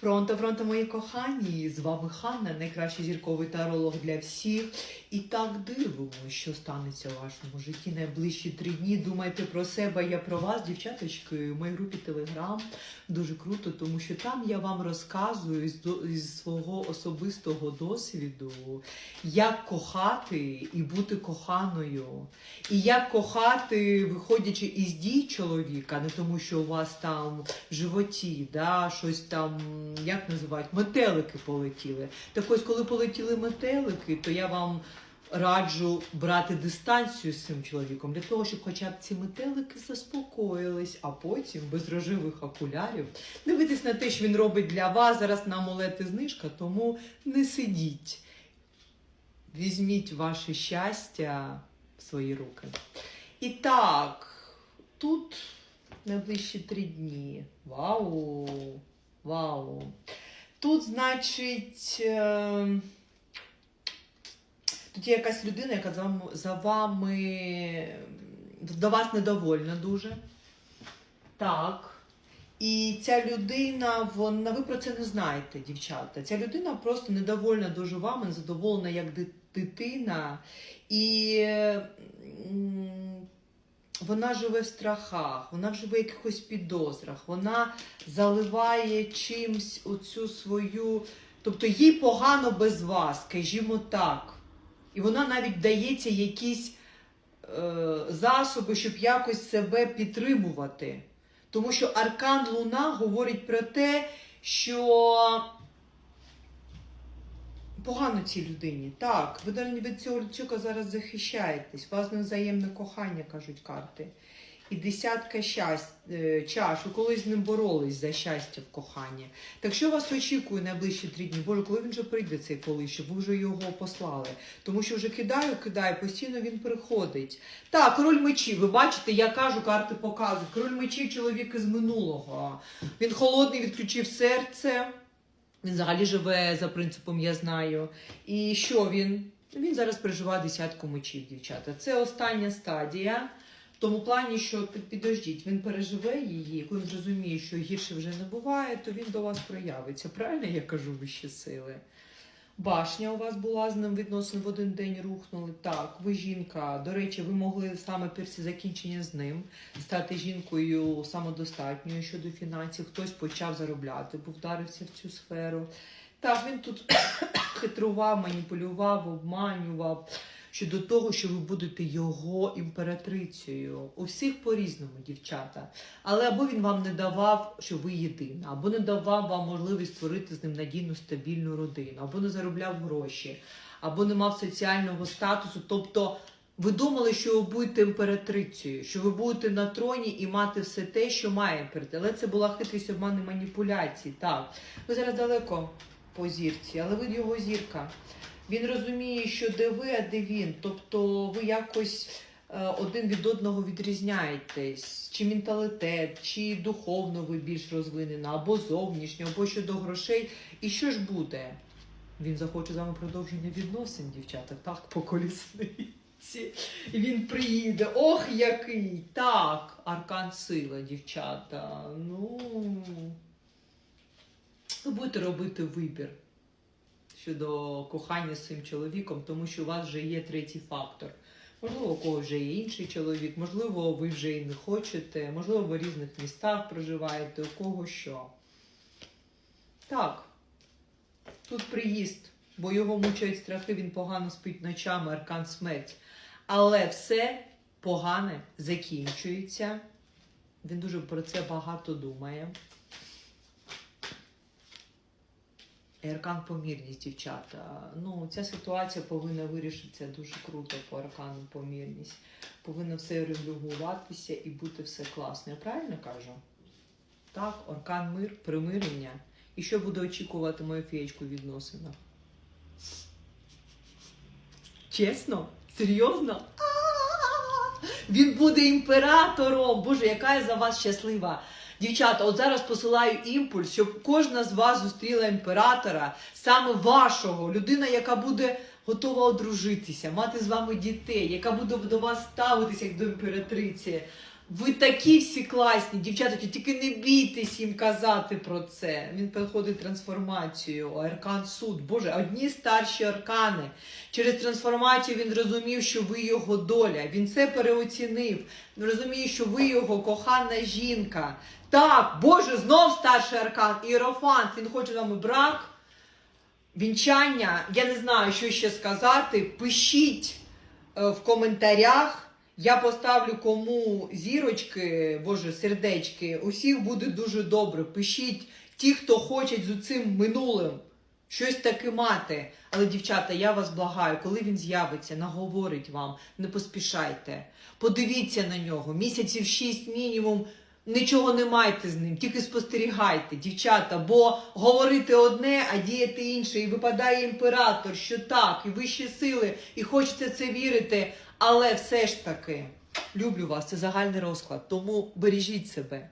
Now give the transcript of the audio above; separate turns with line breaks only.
Пронто, пронто, мої кохані! З вами Ханна, найкращий зірковий таролог для всіх. І так дивимося, що станеться у вашому житті найближчі три дні. Думайте про себе, я про вас, дівчаточки, в моїй групі Телеграм. Дуже круто, тому що там я вам розказую до- із свого особистого досвіду, як кохати і бути коханою. І як кохати, виходячи із дій чоловіка, не тому, що у вас там в животі, да, щось там, як називають, метелики полетіли. Так ось, коли полетіли метелики, то я вам раджу брати дистанцію з цим чоловіком для того, щоб хоча б ці метелики заспокоїлись, а потім без рожевих окулярів дивитись на те, що він робить для вас. Зараз на амулети знижка, тому не сидіть. Візьміть ваше щастя в свої руки. І так, тут найближчі три дні. Вау! Вау! Тут, значить, е, тут є якась людина, яка за вами, до вас недовольна дуже. Так. І ця людина, вона, ви про це не знаєте, дівчата. Ця людина просто недовольна дуже вами, незадоволена як дитина. І вона живе в страхах, вона живе в якихось підозрах, вона заливає чимсь оцю свою. Тобто їй погано без вас, скажімо так. І вона навіть дається якісь е, засоби, щоб якось себе підтримувати. Тому що аркан Луна говорить про те, що погано цій людині. Так, ви від цього чоловіка зараз захищаєтесь. У вас невзаємне кохання, кажуть карти. І десятка щасть, е, чаш. Ви колись з ним боролись за щастя в коханні. Так що вас очікує найближчі три дні? Боже, коли він вже прийде цей колись, щоб ви вже його послали. Тому що вже кидаю, кидаю, постійно він приходить. Так, король мечів. Ви бачите, я кажу, карти показують. Король мечів чоловік із минулого. Він холодний, відключив серце. Він взагалі живе за принципом я знаю. І що він? Він зараз переживає десятку мечів, дівчата. Це остання стадія. В тому плані, що під- підождіть, він переживе її, коли він зрозуміє, що гірше вже не буває, то він до вас проявиться. Правильно я кажу вищі сили? Башня у вас була з ним відносин в один день рухнули. Так, ви жінка. До речі, ви могли саме після закінчення з ним стати жінкою самодостатньою щодо фінансів. Хтось почав заробляти, бо вдарився в цю сферу. Так, він тут хитрував, маніпулював, обманював щодо того, що ви будете його імператрицею. У всіх по-різному, дівчата. Але або він вам не давав, що ви єдина, або не давав вам можливість створити з ним надійну стабільну родину, або не заробляв гроші, або не мав соціального статусу. Тобто ви думали, що ви будете імператрицею, що ви будете на троні і мати все те, що має імператриця. Але це була хитрість обмани маніпуляції. Так, ви зараз далеко по зірці, але ви його зірка. Він розуміє, що де ви, а де він. Тобто ви якось е, один від одного відрізняєтесь, чи менталітет, чи духовно ви більш розвинена, або зовнішньо, або щодо грошей. І що ж буде? Він захоче з вами продовження відносин, дівчата, так, по колісниці. І він приїде. Ох, який! Так, аркан сила, дівчата. Ну. Ви будете робити вибір щодо кохання з цим чоловіком, тому що у вас вже є третій фактор. Можливо, у когось вже є інший чоловік, можливо, ви вже і не хочете, можливо, ви в різних містах проживаєте, у кого що. Так, тут приїзд, бо його мучають страхи, він погано спить ночами, аркан смерть. Але все погане закінчується. Він дуже про це багато думає. І Аркан помірність, дівчата. Ну, ця ситуація повинна вирішитися дуже круто по аркану помірність. Повинно все регулюватися і бути все класно. Я правильно кажу? Так, аркан мир, примирення. І що буде очікувати мою феєчку в відносинах? Чесно? Серйозно? Він буде імператором. Боже, яка я за вас щаслива. Дівчата, от зараз посилаю імпульс, щоб кожна з вас зустріла імператора, саме вашого, людина, яка буде готова одружитися, мати з вами дітей, яка буде до вас ставитися як до імператриці. Ви такі всі класні, дівчата, тільки не бійтесь їм казати про це. Він проходить трансформацію, аркан суд. Боже, одні старші аркани. Через трансформацію він зрозумів, що ви його доля. Він це переоцінив. Розуміє, що ви його кохана жінка. Так, Боже, знов старший аркан, іерофант. Він хоче з вами брак, вінчання. Я не знаю, що ще сказати. Пишіть е, в коментарях. Я поставлю кому зірочки, боже, сердечки. Усіх буде дуже добре. Пишіть ті, хто хочуть з цим минулим щось таке мати. Але, дівчата, я вас благаю, коли він з'явиться, наговорить вам, не поспішайте. Подивіться на нього. Місяців шість мінімум. Нічого не майте з ним, тільки спостерігайте, дівчата, бо говорити одне, а діяти інше. І випадає імператор, що так, і вищі сили, і хочеться це вірити. Але все ж таки, люблю вас, це загальний розклад, тому бережіть себе.